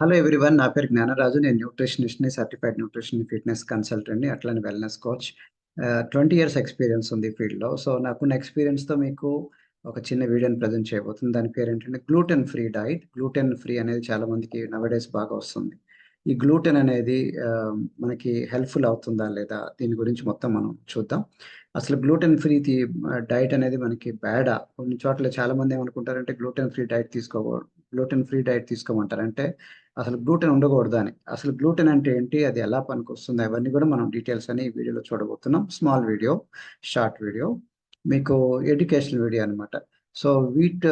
Hello everyone నా పేరు జ్ఞానరాజు. నేను న్యూట్రిషనిస్ట్ని సర్టిఫైడ్ న్యూట్రిషన్ ఫిట్నెస్ కన్సల్టెంట్ని అట్లనే wellness coach twenty years experience ఉంది ఈ ఫీల్డ్లో సో నాకున్న ఎక్స్పీరియన్స్తో మీకు ఒక చిన్న వీడియోని ప్రజెంట్ చేయబోతుంది దాని పేరు ఏంటంటే gluten free diet gluten free అనేది చాలా మందికి నవడేస్ బాగా వస్తుంది. ఈ గ్లూటెన్ అనేది మనకి హెల్ప్ఫుల్ అవుతుందా లేదా దీని గురించి మొత్తం మనం చూద్దాం. అసలు గ్లూటెన్ ఫ్రీ డైట్ అనేది మనకి బ్యాడా కొన్ని చోట్ల చాలా మంది ఏమనుకుంటారంటే గ్లూటెన్ ఫ్రీ డైట్ తీసుకోకూడదు. గ్లూటెన్ ఫ్రీ డైట్ తీసుకోమంటారు. అంటే అసలు గ్లూటెన్ ఉండకూడదు అని. అసలు గ్లూటెన్ అంటే ఏంటి? అది ఎలా పనికొస్తుంది? అవన్నీ కూడా మనం డీటెయిల్స్ అని ఈ వీడియోలో చూడబోతున్నాం. స్మాల్ వీడియో షార్ట్ వీడియో మీకు ఎడ్యుకేషనల్ వీడియో అనమాట సో వీట్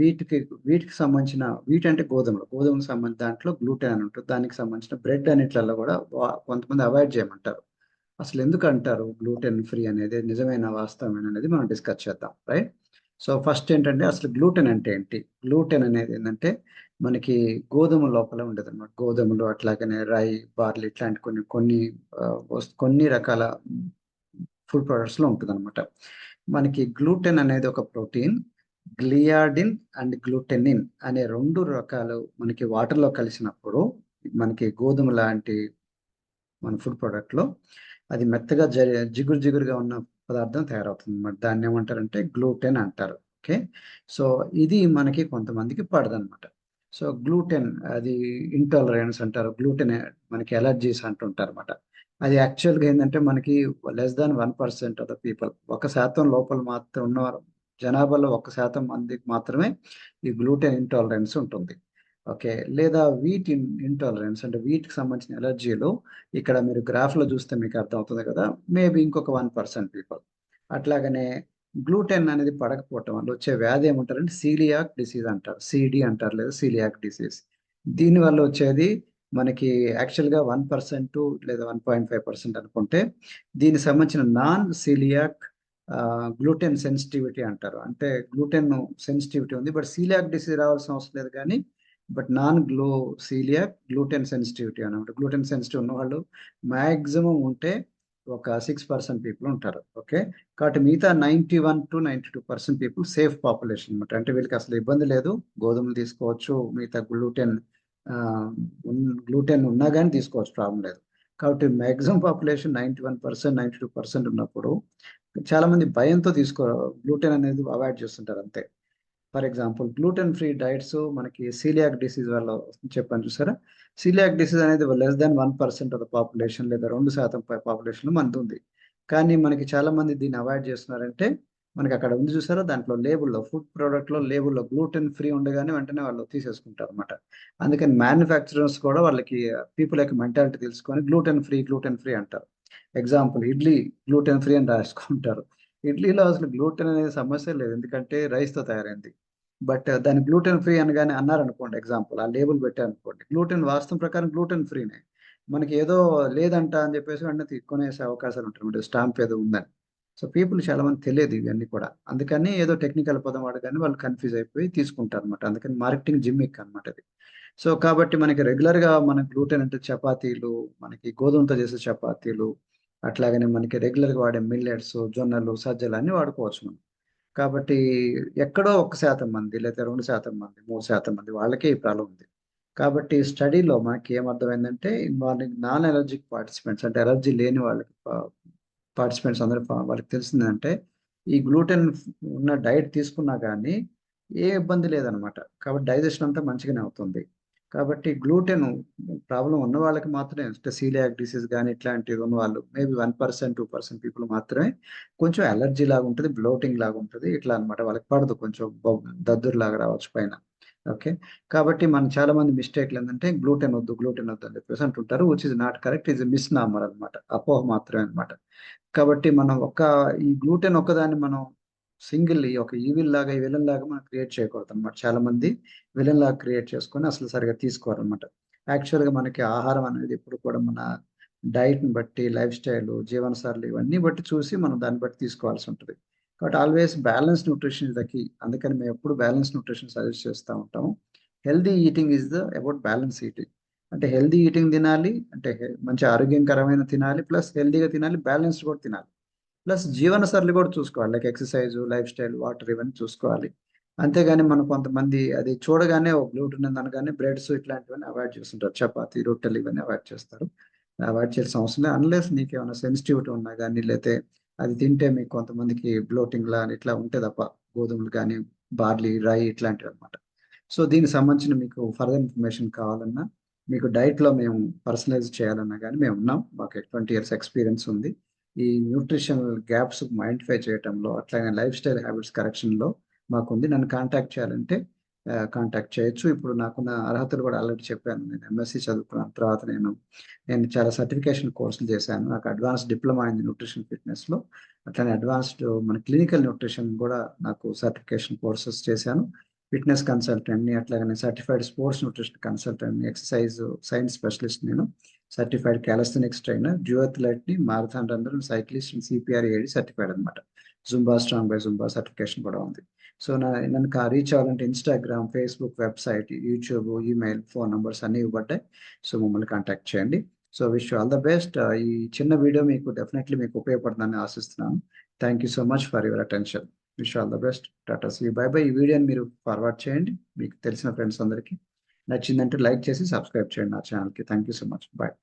వీటికి వీటికి సంబంధించిన వీట్ అంటే గోధుమలు. గోధుమకి సంబంధించిన దాంట్లో గ్లూటెన్ అని ఉంటుంది. దానికి సంబంధించిన బ్రెడ్ అన్నిట్లలో కూడా కొంతమంది అవాయిడ్ చేయమంటారు. అసలు ఎందుకు అంటారు? గ్లూటెన్ ఫ్రీ అనేది నిజమైన? వాస్తవమైన? అనేది మనం డిస్కస్ చేద్దాం. రైట్ సో ఫస్ట్ ఏంటంటే అసలు గ్లూటెన్ అంటే ఏంటి? గ్లూటెన్ అనేది ఏంటంటే మనకి గోధుమ లోపల ఉండదు అనమాట గోధుమలు అట్లాగనే రై బార్లీ ఇట్లాంటి కొన్ని కొన్ని వస్తు- కొన్ని రకాల ఫుడ్ ప్రొడక్ట్స్లో ఉంటుంది అనమాట మనకి గ్లూటెన్ అనేది ఒక ప్రోటీన్ గ్లియాడిన్ అండ్ గ్లూటెనిన్ అనే రెండు రకాలు మనకి వాటర్లో కలిసినప్పుడు మనకి గోధుమ లాంటి మన ఫుడ్ ప్రోడక్ట్లో అది మెత్తగా జ జిగురు జిగురుగా ఉన్న పదార్థం తయారవుతుంది. అనమాట దాన్ని ఏమంటారంటే గ్లూటెన్ అంటారు. ఓకే? సో ఇది మనకి కొంతమందికి పడదనమాట సో గ్లూటెన్ అది ఇంటాలరెన్స్ అంటారు. గ్లూటెన్ మనకి ఎలర్జీస్ అంటుంటారు అనమాట అది యాక్చువల్గా ఏంటంటే మనకి less than one percent of the people. ఒక శాతం లోపల మాత్రం ఉన్నవారు జనాభాలో ఒక శాతం మందికి మాత్రమే ఈ గ్లూటెన్ ఇంటాలరెన్స్ ఉంటుంది. ఓకే. లేదా వీట్ ఇన్ ఇంటాలరెన్స్ అంటే వీటికి సంబంధించిన ఎలర్జీలు ఇక్కడ మీరు గ్రాఫ్లో చూస్తే మీకు అర్థమవుతుంది కదా మేబీ ఇంకొక వన్ పర్సెంట్ పీపుల్. అట్లాగనే గ్లూటెన్ అనేది పడకపోవటం వల్ల వచ్చే వ్యాధి ఏమంటారంటే సీలియాక్ డిసీజ్ అంటారు. సిడి అంటారు లేదా సీలియాక్ డిసీజ్. దీనివల్ల వచ్చేది మనకి యాక్చువల్గా వన్ పర్సెంట్ లేదా వన్ పాయింట్ ఫైవ్ పర్సెంట్ అనుకుంటే దీనికి సంబంధించిన నాన్ సీలియాక్ గ్లూటెన్ సెన్సిటివిటీ అంటారు. అంటే గ్లూటెన్ సెన్సిటివిటీ ఉంది. బట్ సీలియాక్ డిసీజ్ రావాల్సిన అవసరం లేదు కానీ but non glow celiac gluten sensitivity అనమాట గ్లూటెన్ సెన్సిటివ్ ఉన్న వాళ్ళు మ్యాక్సిమం ఉంటే ఒక సిక్స్ పర్సెంట్ పీపుల్ ఉంటారు. ఓకే? కాబట్టి మిగతా ninety one to ninety two percent people safe population అనమాట అంటే వీళ్ళకి అసలు ఇబ్బంది లేదు. గోధుమలు తీసుకోవచ్చు మిగతా గ్లూటెన్ గ్లూటెన్ ఉన్నా కానీ తీసుకోవచ్చు ప్రాబ్లం లేదు. కాబట్టి maximum population ninety one percent ninety two percent ఉన్నప్పుడు చాలా మంది భయంతో తీసుకో గ్లూటెన్ అనేది అవాయిడ్ చేస్తుంటారు అంతే. For example gluten free diets మనకి సీలియాక్ డిసీజ్ వల్ల చెప్పాను చూసారా? సీలియాక్ డిసీజ్ అనేది less than one percent of the population లేదా రెండు శాతం పాపులేషన్ మనది ఉంది. కానీ మనకి చాలా మంది దీన్ని అవాయిడ్ చేస్తున్నారంటే మనకి అక్కడ ఉంది చూసారా? దాంట్లో లేబుల్లో ఫుడ్ ప్రోడక్ట్లో లేబుల్లో గ్లూటెన్ ఫ్రీ ఉండగానే వెంటనే వాళ్ళు తీసేసుకుంటారు అనమాట అందుకని మ్యానుఫ్యాక్చరర్స్ కూడా వాళ్ళకి పీపుల్ యొక్క మెంటాలిటీ తెలుసుకొని గ్లూటెన్ ఫ్రీ గ్లూటెన్ ఫ్రీ అంటారు. ఎగ్జాంపుల్ ఇడ్లీ గ్లూటెన్ ఫ్రీ అని రాసుకుంటారు. ఇడ్లీలో అసలు గ్లూటెన్ అనే సమస్య లేదు. ఎందుకంటే రైస్తో తయారైంది. బట్ దాని గ్లూటెన్ ఫ్రీ అనగానే అన్నారనుకోండి ఎగ్జాంపుల్ ఆ లేబుల్ పెట్టారనుకోండి. గ్లూటెన్ వాస్తవం ప్రకారం గ్లూటెన్ ఫ్రీనే. మనకి ఏదో లేదంట అని చెప్పేసి వెంటనే తీసుకునేసే అవకాశాలు ఉంటాయి స్టాంప్ ఏదో ఉందని. సో పీపుల్ చాలా మంది తెలియదు ఇవన్నీ కూడా. అందుకని ఏదో టెక్నికల్ పదం వాడగానే వాళ్ళు కన్ఫ్యూజ్ అయిపోయి తీసుకుంటారు అనమాట అందుకని మార్కెటింగ్ జిమ్మిక్ అనమాట అది. సో కాబట్టి మనకి రెగ్యులర్గా మన గ్లూటెన్ అంటే చపాతీలు మనకి గోధుమతో చేసే చపాతీలు అట్లాగనే మనకి రెగ్యులర్గా వాడే మిల్లెట్స్ జొన్నలు సజ్జలు అన్ని వాడుకోవచ్చు మనం. కాబట్టి ఎక్కడో ఒక శాతం మంది లేకపోతే రెండు శాతం మంది మూడు శాతం మంది వాళ్ళకే ఈ ప్రాబ్లం ఉంది. కాబట్టి స్టడీలో మనకి ఏమర్థమైందంటే వాళ్ళకి నాన్ ఎలర్జిక్ పార్టిసిపెంట్స్ అంటే ఎలర్జీ లేని వాళ్ళకి పార్టిసిపెంట్స్ అందరూ వాళ్ళకి తెలిసిందంటే ఈ గ్లూటెన్ ఉన్న డైట్ తీసుకున్నా కానీ ఏ ఇబ్బంది లేదనమాట. కాబట్టి డైజెషన్ అంతా మంచిగానే అవుతుంది. కాబట్టి గ్లూటెన్ ప్రాబ్లం ఉన్న వాళ్ళకి మాత్రమే అంటే సీలియాక్ డిసీజ్ కానీ ఇట్లాంటివి ఉన్న వాళ్ళు maybe one percent two percent people మాత్రమే కొంచెం ఎలర్జీ లాగా ఉంటుంది బ్లోటింగ్ లాగా ఉంటుంది ఇట్లా అనమాట వాళ్ళకి పడదు కొంచెం దద్దురు లాగా రావచ్చు పైన. ఓకే? కాబట్టి మనం చాలా మంది మిస్టేక్లు ఏంటంటే గ్లూటెన్ వద్దు గ్లూటెన్ వద్దు అని చెప్పేసి అంటుంటారు which is not correct is misnomer అనమాట అపోహ మాత్రమే అనమాట కాబట్టి మనం ఒక ఈ గ్లూటెన్ ఒక్కదాన్ని మనం సింగిల్ ఈ ఒక ఈవిల్ లాగా ఈ విలన్ లాగా మనం క్రియేట్ చేయకూడదు అనమాట చాలా మంది విలన్ లాగా క్రియేట్ చేసుకొని అసలు సరిగా తీసుకోరు యాక్చువల్గా మనకి ఆహారం అనేది ఎప్పుడు కూడా మన డైట్ని బట్టి లైఫ్ స్టైల్ జీవనశైలి ఇవన్నీ బట్టి చూసి మనం దాన్ని బట్టి తీసుకోవాల్సి ఉంటుంది. కాబట్టి always balance nutrition is the key. అందుకని మేము ఎప్పుడు బ్యాలెన్స్ న్యూట్రిషన్ సజెస్ట్ చేస్తూ ఉంటాము. Healthy eating is the about balance eating. అంటే హెల్దీ ఈటింగ్ తినాలి అంటే మంచి ఆరోగ్యకరమైన తినాలి ప్లస్ హెల్దీగా తినాలి బ్యాలెన్స్డ్ కూడా తినాలి. ప్లస్ జీవన శైలి కూడా చూసుకోవాలి like exercise lifestyle water ఇవన్నీ చూసుకోవాలి అంతేగాని మనం కొంతమంది అది చూడగానే ఒక గ్లూటన్ అనగానే బ్రెడ్స్ ఇట్లాంటివన్నీ అవాయిడ్ చేస్తుంటారు. చపాతీ, రొట్టెలు ఇవన్నీ అవాయిడ్ చేస్తారు. అవాయిడ్ చేయాల్సిన అవసరం లేదు. అన్‌లెస్ ఏమైనా సెన్సిటివిటీ ఉన్నా కానీ లేతే అది తింటే మీకు కొంతమందికి బ్లోటింగ్‌లా అని ఇట్లా ఉంటే తప్ప గోధుమలు కానీ బార్లీ, రై ఇట్లాంటివి అనమాట సో, దీనికి సంబంధించిన మీకు ఫర్దర్ ఇన్ఫర్మేషన్ కావాలన్నా, మీకు డైట్‌లో మేము పర్సనలైజ్ చేయాలన్నా కానీ మేము ఉన్నాం మాకు 20 ఇయర్స్ ఎక్స్‌పీరియన్స్ ఉంది. ఈ న్యూట్రిషనల్ గ్యాప్స్ ఐడెంటిఫై చేయటంలో, అట్లాగే లైఫ్ స్టైల్ హ్యాబిట్స్ కరెక్షన్‌లో మాకుంది. నన్ను కాంటాక్ట్ చేయాలంటే కాంటాక్ట్ చేయొచ్చు. ఇప్పుడు నాకున్న అర్హతలు కూడా ఆల్రెడీ చెప్పాను. నేను ఎంఎస్సి చదువుకున్నాను. తర్వాత నేను, నేను చాలా సర్టిఫికేషన్ కోర్సులు చేశాను. నాకు అడ్వాన్స్ డిప్లొమా అయింది న్యూట్రిషన్ ఫిట్‌నెస్‌లో. అట్లనే అడ్వాన్స్డ్ మన క్లినికల్ న్యూట్రిషన్ కూడా నాకు సర్టిఫికేషన్ కోర్సెస్ చేశాను. ఫిట్‌నెస్ కన్సల్టెంట్‌ని, అట్లాగనే సర్టిఫైడ్ స్పోర్ట్స్ న్యూట్రిషన్ కన్సల్టెంట్‌ని, ఎక్సర్‌సైజ్ సైన్స్ స్పెషలిస్ట్ నేను. సర్టిఫైడ్ క్యాలస్థెనిక్స్ ట్రైనర్, డ్యూ అథ్లెట్‌ని, marathon runner, cyclist, CPR A D certified అనమాట. Zumba strong by Zumba certification కూడా ఉంది. సో, నా నన్ను రీచ్ అవ్వాలంటే Instagram, Facebook, website, YouTube, email, phone numbers అన్నీ ఇవ్వబడ్డాయి. సో, మమ్మల్ని కాంటాక్ట్ చేయండి. So, wish all the best. ఈ చిన్న వీడియో మీకు డెఫినెట్లీ మీకు ఉపయోగపడుతుందని ఆశిస్తున్నాను. Thank you so much for your attention. Wish all the best. Tata see bye bye. ఈ వీడియోని మీరు ఫార్వర్డ్ చేయండి. మీకు తెలిసిన ఫ్రెండ్స్ అందరికి. నచ్చిందంటే లైక్ చేసి సబ్స్క్రైబ్ చేయండి నా ఛానల్కి thank you so much. Bye